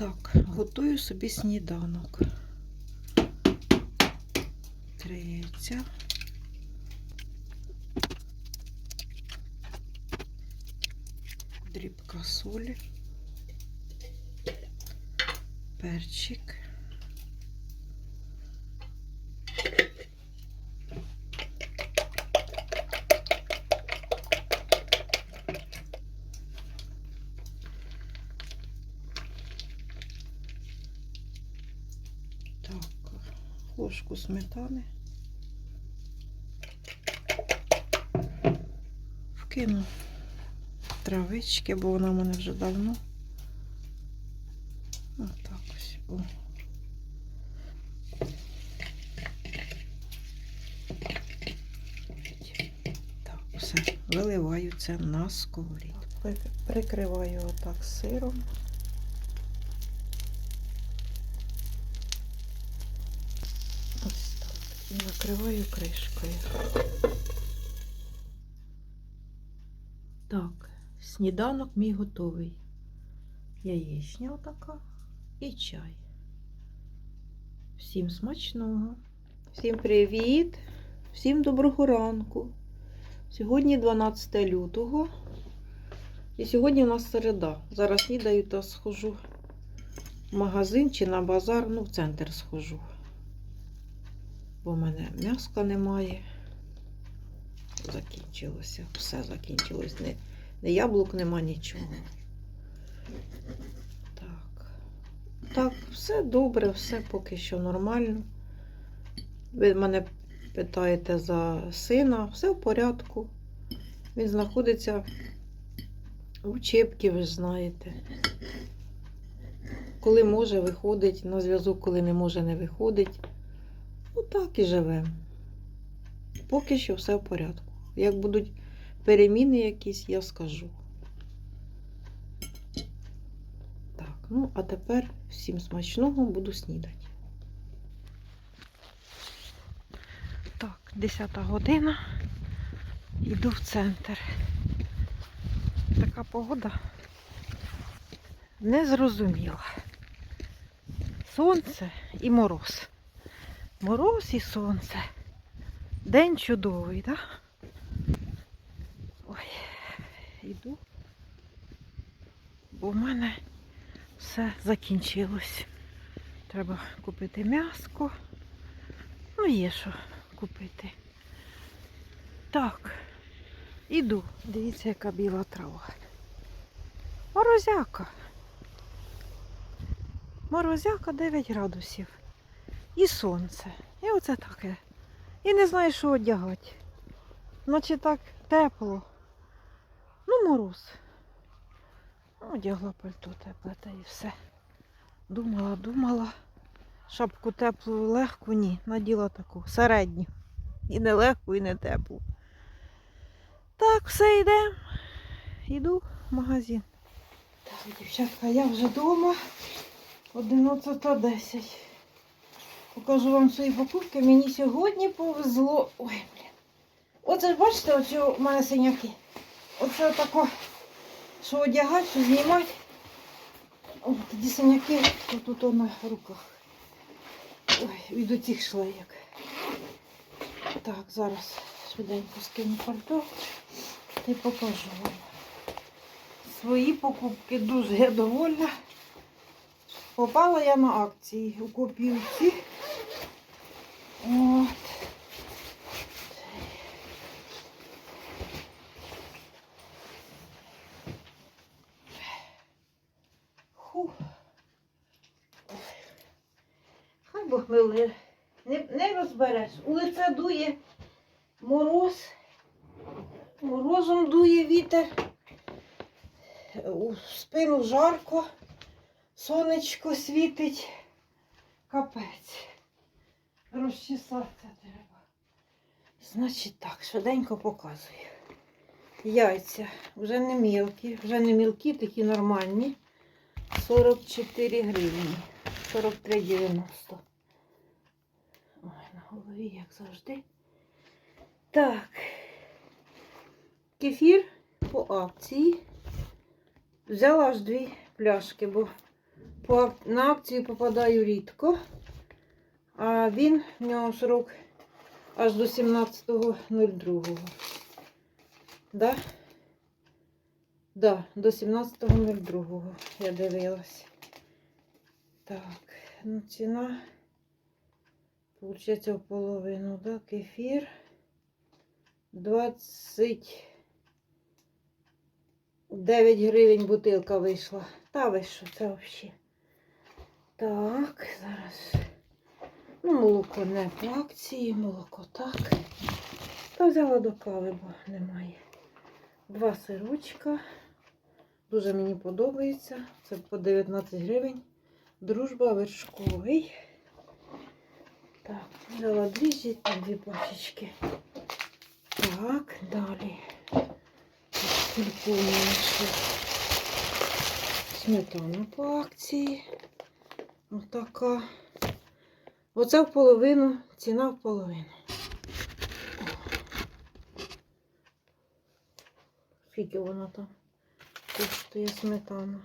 Так, готую собі сніданок. Три яйця. Дрібка солі. Перчик. Так, ложку сметани. Вкину травички, бо вона в мене вже давно. Отак ось. О. Так, все, виливаю це на сковорідку. Прикриваю отак сиром. Ось так. І накриваю кришкою. Так, сніданок мій готовий. Яєчня отака і чай. Всім смачного. Всім привіт! Всім доброго ранку. Сьогодні 12 лютого. І сьогодні у нас середа. Зараз снідаю та схожу в магазин чи на базар, ну в центр схожу. Бо в мене м'яска немає. Закінчилося. Все закінчилось. Не, не яблук нема нічого. Так. Так, все добре, все поки що нормально. Ви мене питаєте за сина, все в порядку. Він знаходиться в учебці, ви ж знаєте. Коли може, виходить на зв'язок, коли не може, не виходить. Ну так і живемо. Поки що все в порядку. Як будуть переміни якісь, я скажу. Так, ну а тепер всім смачного буду снідати. Так, 10 година. Йду в центр. Така погода незрозуміла. Сонце і мороз. Мороз і сонце. День чудовий, так? Ой, йду. Бо в мене все закінчилось. Треба купити м'яско. Ну, є що купити. Так, іду. Дивіться, яка біла трава. Морозяка. Морозяка 9 градусів. І сонце. І оце таке. І не знаю, що одягати. Наче так тепло. Ну, мороз. Одягла пальто тепле та і все. Думала, думала. Шапку теплу, легку, ні. Наділа таку середню. І не легку, і не теплу. Так, все йде. Йду в магазин. Так, дівчатка, я вже вдома. 11.10. Покажу вам свої покупки. Мені сьогодні повезло. Ой, блін. Оце ж бачите, оці у мене синяки. Оце тако, що одягати, що знімати. О, тоді синяки, то тут на руках. Ой, від оцих шлеєк. Так, зараз швиденько скину пальто й покажу вам. Свої покупки дуже я довольна. Попала я на акції у копівці. От. Ху. Хай Бог милує. Не, не розбереш. Лице дує мороз. Морозом дує вітер. У спину жарко. Сонечко світить. Капець. Розчесатися треба. Значить так, швиденько показую. Яйця вже не мілкі, вже не мілкі, такі нормальні. 44 гривні. 43,90. Ой, на голові, як завжди. Так. Кефір по акції. Взяла аж дві пляшки, бо на акцію попадаю рідко, а він в нього срок аж до 17.02. Да? Да, до 17.02 я дивилась. Так, ну ціна. Получається в половину, да? Кефір 29 гривень бутилка вийшла. Та ви що, це взагалі. Так, зараз. Ну, молоко не по акції, молоко так. Та взяла до кави, бо немає. Два сирочка. Дуже мені подобається. Це по 19 гривень. Дружба вершковий. Так, взяла дві та дві пачечки. Так, далі. Скільки у сметана по акції. Отака. Оце в половину, ціна в половину. Скільки вона там коштує сметана?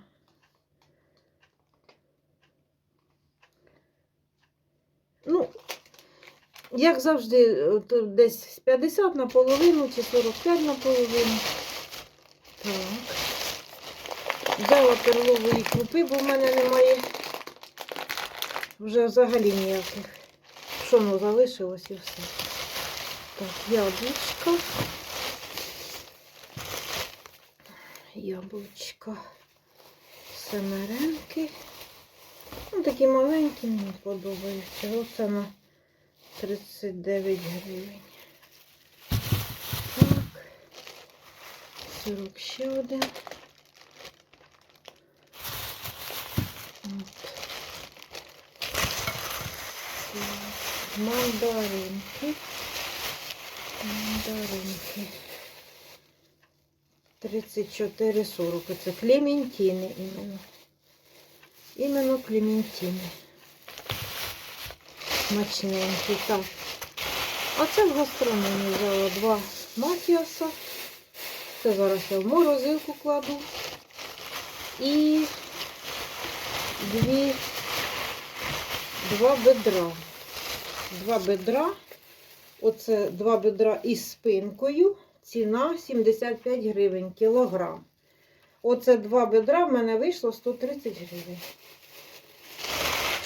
Ну, як завжди, десь 50 на половину чи 45 на половину. Так. Взяла перлової крупи, бо в мене немає вже взагалі ніяких. Пшоно залишилось і все. Так, яблучко. Яблучко. Семеренки. Ну, такі маленькі мені подобаються. Оце на 39 гривень. Так. Сирок ще один. Мандаринки. Мандаринки. 34,40. Це клементини іменно. Іменно клементини. Смачненькі. Так. А це в гастрономі взяла два матіаса. Це зараз я в морозилку кладу. І дві, два бедра. Два бедра. Оце два бедра із спинкою. Ціна 75 гривень кілограм. Оце два бедра в мене вийшло 130 гривень.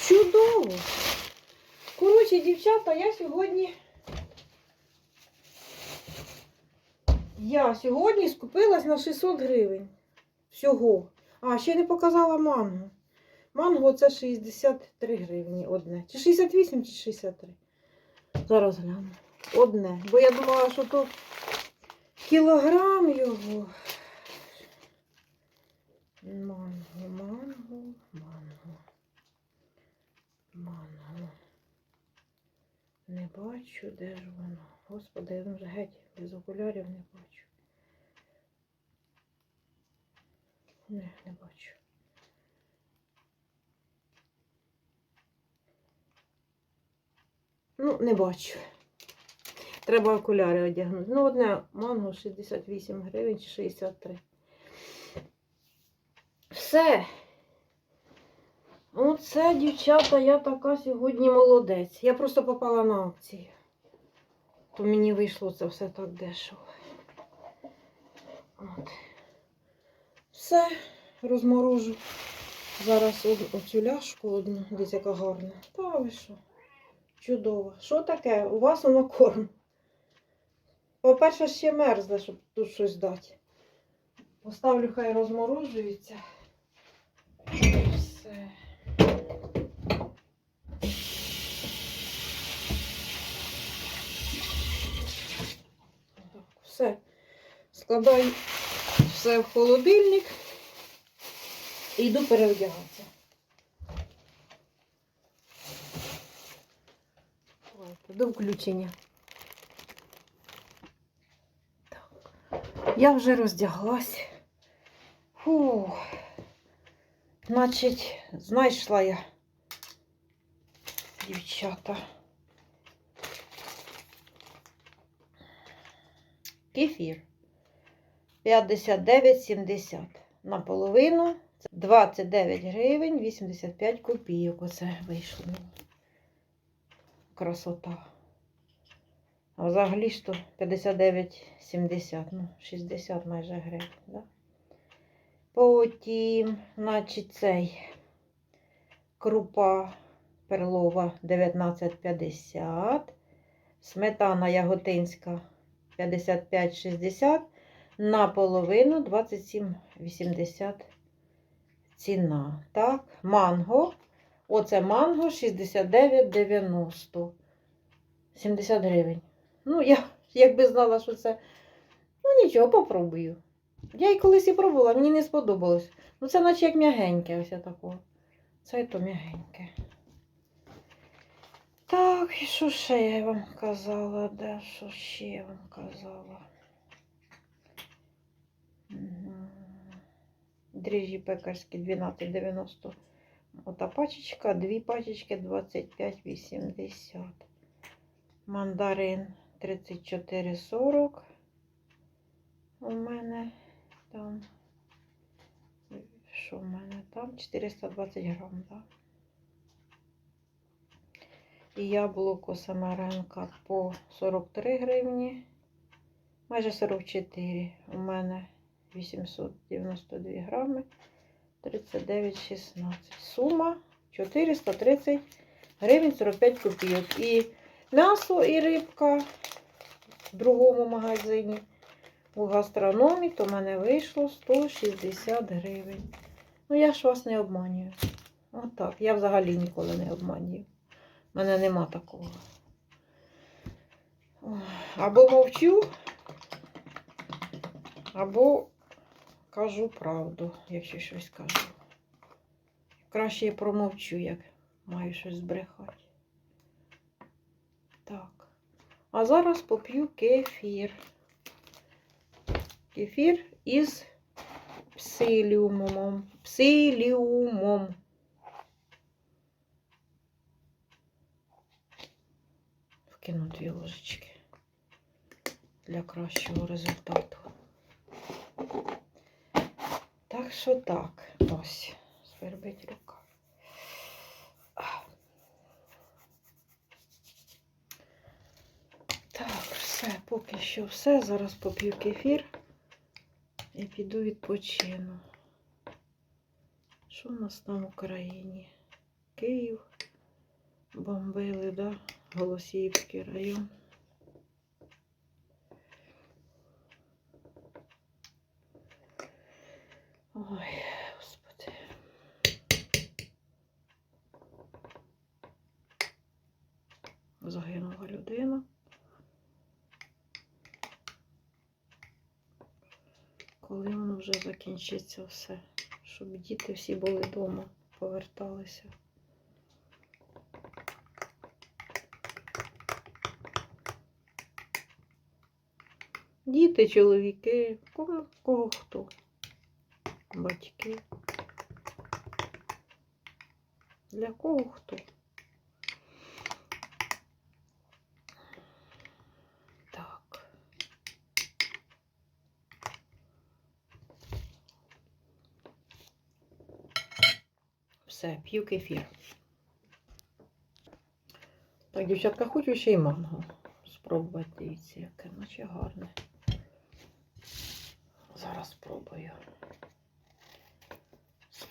Чудово! Коротше, дівчата, я сьогодні. Я сьогодні скупилась на 600 гривень. Всього. А, ще не показала манго. Манго це 63 гривні одне. Чи 68, чи 63. Зараз гляну. Одне. Бо я думала, що тут кілограм його. Манго, манго, манго. Манго. Не бачу, де ж воно. Господи, я вже геть без окулярів не бачу. Не, не бачу. Ну, не бачу. Треба окуляри одягнути. Ну, одне манго 68 гривень чи 63. Все. Оце, дівчата, я така сьогодні молодець. Я просто попала на акцію. То мені вийшло це все так дешево. От. Все, розморожу. Зараз оцю ляшку одну, десь яка гарна. Та ви що? Чудово. Що таке? У вас воно корм. По-перше, ще мерзле, щоб тут щось дати. Поставлю, хай розморожується. Все. Все. Складаю все в холодильник і йду переодягатися. Давайте, До включення. Так. Я вже роздяглась. Фу. Значить, знайшла я дівчата. Кефір. 59,70. Наполовину Це 29 гривень 85 копійок. Оце вийшло. Красота. А взагалі ж то 59,70, ну, 60 майже гривень, да? Потім, значить, цей крупа перлова 19,50, сметана яготинська 55,60, наполовину 27,80 ціна. Так, манго. Оце манго 69,90. 70 гривень. Ну, я якби знала, що це. Ну, нічого, попробую. Я і колись і пробувала, мені не сподобалось. Ну, це наче як м'ягеньке, ось такого. Це і то м'ягеньке. Так, і що ще я вам казала? Де що ще я вам казала? Дріжджі пекарські 12,90. Ота пачечка, дві пачечки 25,80. Мандарин 34,40. У мене там. Що в мене там? 420 грам, так? І яблуко Самаренка по 43 гривні. Майже 44. У мене 892 грами. 39,16. Сума 430 гривень 45 копійок. І м'ясо і рибка в другому магазині. У гастрономі то в мене вийшло 160 гривень. Ну, я ж вас не обманюю. Отак. Я взагалі ніколи не обманюю. У мене нема такого. Або мовчу, або кажу правду, якщо щось кажу. Краще я промовчу, як маю щось збрехати. Так. А зараз поп'ю кефір. Кефір із псиліумом. Псиліумом. Вкину дві ложечки для кращого результату. Так що так, ось, свербить рука. Так, все, поки що все. Зараз поп'ю кефір і піду відпочину. Що в нас там в Україні? Київ бомбили, да? Голосіївський район. Ой, господи. Загинула людина. Коли воно вже закінчиться все, щоб діти всі були вдома, поверталися. Діти, чоловіки, кому кого хто батьки. Для кого хто? Так. Все, п'ю кефір. Так, дівчатка, хочу ще й манго спробувати. Дивіться, яке наче гарне. Зараз спробую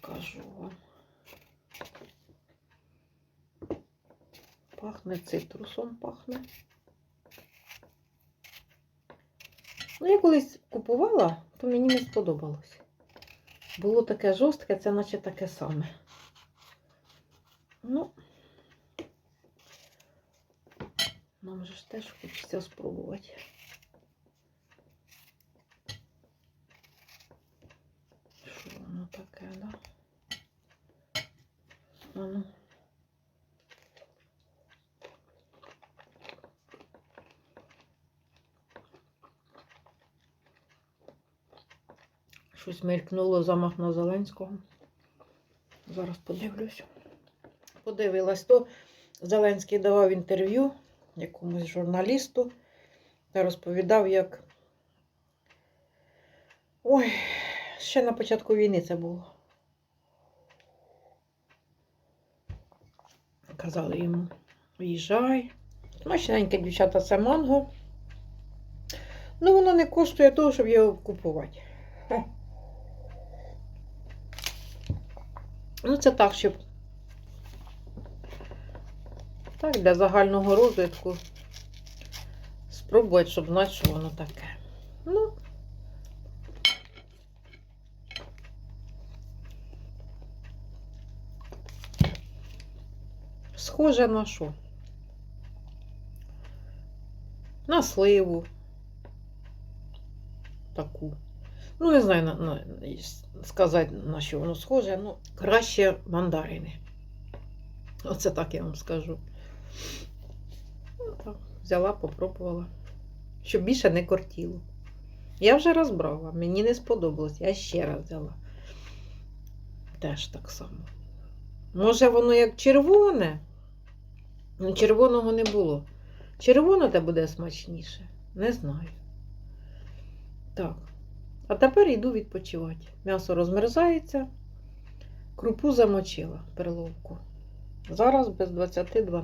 скажу вам. Пахне цитрусом пахне. Ну, я колись купувала, то мені не сподобалось. Було таке жорстке, це наче таке саме. Ну, нам же ж теж хочеться спробувати. Щось мелькнуло замах на Зеленського. Зараз подивлюсь. Подивилась, то Зеленський давав інтерв'ю якомусь журналісту та розповідав, як. Ой, ще на початку війни це було. Казали йому, в'їжджай. Смачненьке, ну, дівчата, це манго. Ну, воно не коштує того, щоб його купувати. Ну, це так, щоб так, для загального розвитку. Спробувати, щоб знати, що воно таке. Ну. Схоже на що? На сливу. Таку. Ну, не знаю, на, на, сказати, на що воно схоже, ну, краще мандарини. Оце так я вам скажу. Ну, так, взяла, попробувала. Щоб більше не кортіло. Я вже розбрала, мені не сподобалось, я ще раз взяла. Теж так само. Може, воно як червоне? Ну, червоного не було. Червоне те буде смачніше. Не знаю. Так. А тепер йду відпочивати. М'ясо розмерзається, крупу замочила перловку. Зараз без 20-12.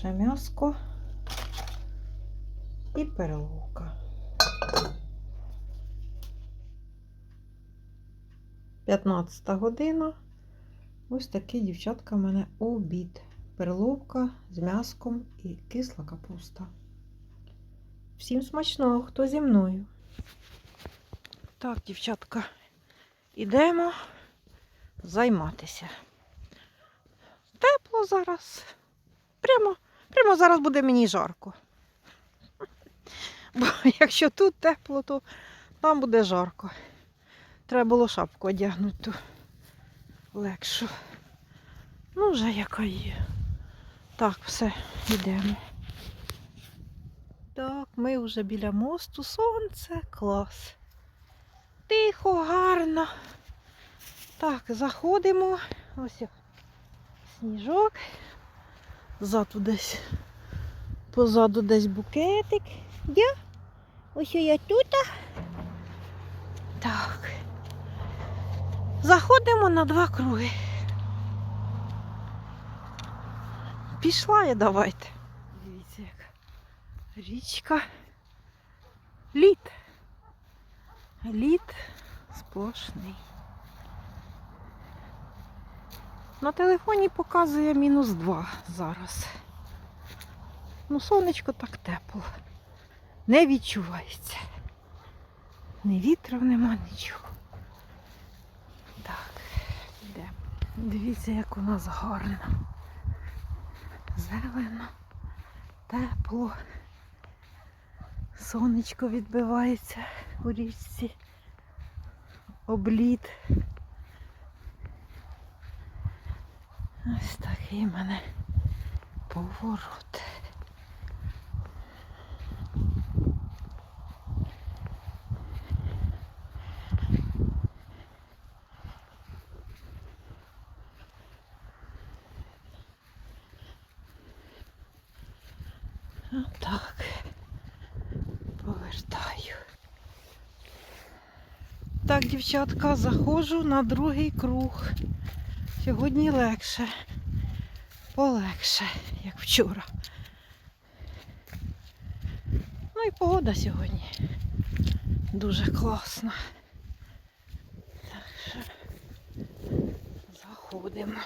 Вже м'яско і перловка. 15 година. Ось такий, дівчатка, в мене обід. Перловка з м'яском і кисла капуста. Всім смачного, хто зі мною. Так, дівчатка, ідемо займатися. Тепло зараз. Прямо, прямо зараз буде мені жарко. Бо якщо тут тепло, то там буде жарко. Треба було шапку одягнути легшу. Ну, вже яка є. Так, все, йдемо. Так, ми вже біля мосту. Сонце, клас. Тихо, гарно. Так, заходимо. Ось як сніжок. Ззаду десь. Позаду десь букетик. Я? Ось я тут. Так. Заходимо на два круги. Пішла я, давайте. Дивіться, яка річка. Лід. Лід сплошний. На телефоні показує мінус 2 зараз. Ну, сонечко так тепло. Не відчувається. Ні вітру нема, нічого. Так, йдемо. Дивіться, як у нас гарно. Зелено, тепло. Сонечко відбивається у річці. Обліт. Ось такий в мене поворот. Отак повертаю. Так, дівчатка, заходжу на другий круг. Сьогодні легше. Полегше, як вчора. Ну і погода сьогодні дуже класна. Так що заходимо.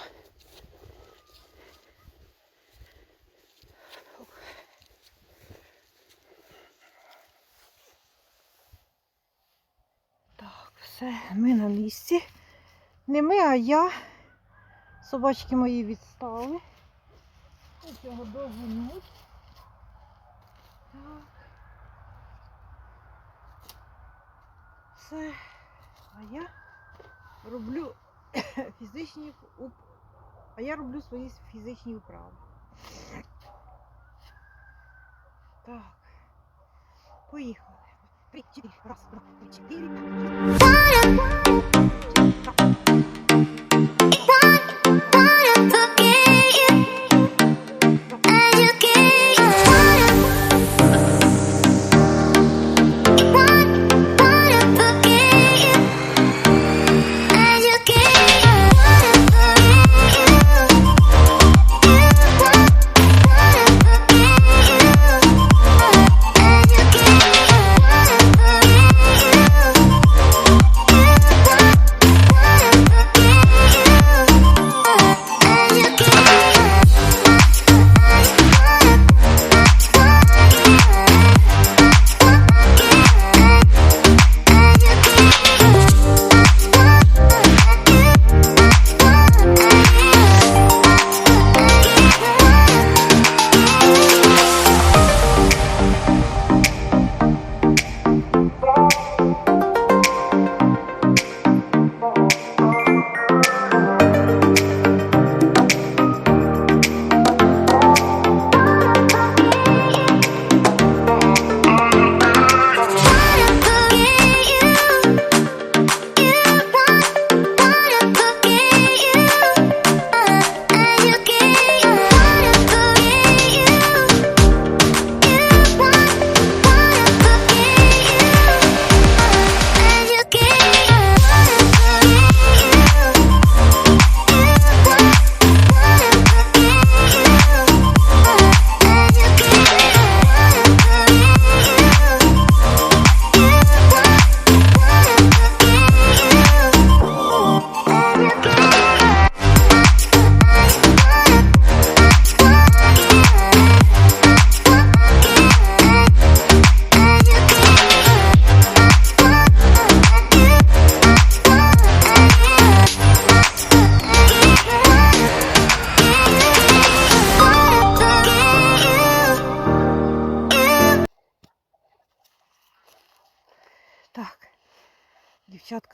Так, все, ми на місці. Не ми, а я. Собачки мої відстали. Ось його довгонуть. Так. Все. А я роблю фізичні. А я роблю свої фізичні вправи. Так. Поїхали. Три, чотири. Раз, два, три, чотири.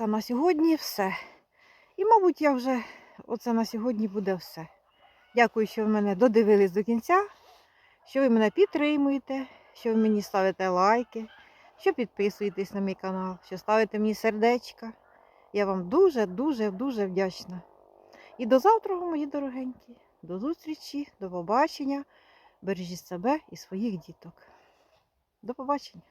Дівчатка, на сьогодні все. І, мабуть, я вже оце на сьогодні буде все. Дякую, що ви мене додивились до кінця, що ви мене підтримуєте, що ви мені ставите лайки, що підписуєтесь на мій канал, що ставите мені сердечка. Я вам дуже, дуже, дуже вдячна. І до завтра, мої дорогенькі. До зустрічі, до побачення. Бережіть себе і своїх діток. До побачення.